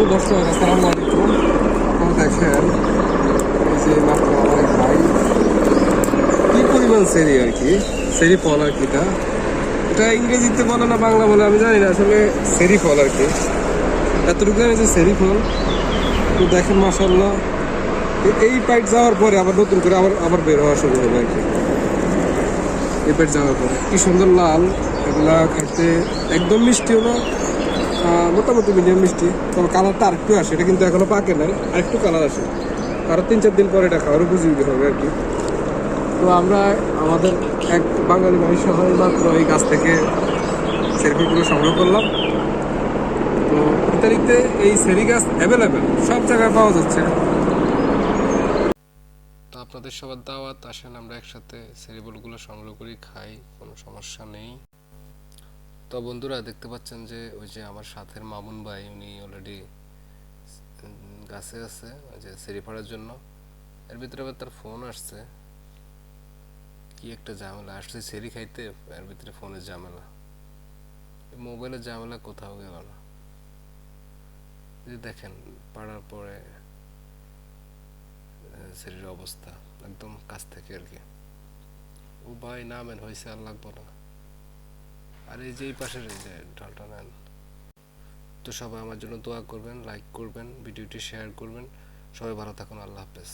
তো দর্শক আসসালামু আলাইকুম। আপনারা দেখেন, এই যে মাত্র আমার এক ভাই। কি পরিমাণ সেরি আর কি? সেরি ফল আর কি এটা? এটা ইংরেজিতে বলে না, বাংলা বলে, আমি জানি না, আসলে সেরি ফল আর কি। এতটুকু জানি যে সেরি ফল। তো দেখেন মাসাল্লাহ এই পাইট যাওয়ার পরে আবার নতুন করে আবার আবার বের হওয়া শুরু হবে আর কি। এই পাইট যাওয়ার পরে। কি সুন্দর লাল, এগুলা খাইতে একদম মিষ্টিও না। মোটামুটি মিডিয়াম মিষ্টি। তবে কালারটা আরেকটু আসে, এটা কিন্তু এখনও পাকে নাই, আরেকটু কালার আসে। আরও তিন চার দিন পরে এটা খাওয়ার উপযোগী হবে আর কি। তো আমরা আমাদের এক বাঙালি ভাই সহ মাত্র এই গাছ থেকে সেলফিগুলো সংগ্রহ করলাম। তো ইতালিতে এই সেরি গাছ অ্যাভেলেবেল সব জায়গায় পাওয়া যাচ্ছে। তো আপনাদের সবার দাওয়াত, আসেন আমরা একসাথে সেরিবলগুলো সংগ্রহ করি, খাই, কোনো সমস্যা নেই। তো বন্ধুরা দেখতে পাচ্ছেন যে ওই যে আমার সাথের মামুন ভাই, উনি অলরেডি গাছে আছে, ওই যে সেরি ফাড়ার জন্য। এর ভিতরে আবার তার ফোন আসছে। কি একটা ঝামেলা, আসছে সেরি খাইতে, এর ভিতরে ফোনের ঝামেলা। মোবাইলের ঝামেলা কোথাও গেল না। যে দেখেন, পাড়ার পরে শরীরের অবস্থা, একদম কাছ থেকে আর কি। ও ভাই নামেন হয়েছে আর লাগবো না। আর এই যে এই পাশের এই যে ঢালটা নেন। তো সবাই আমার জন্য দোয়া করবেন লাইক করবেন, ভিডিওটি শেয়ার করবেন। সবাই ভালো থাকুন, আল্লাহ হাফেজ।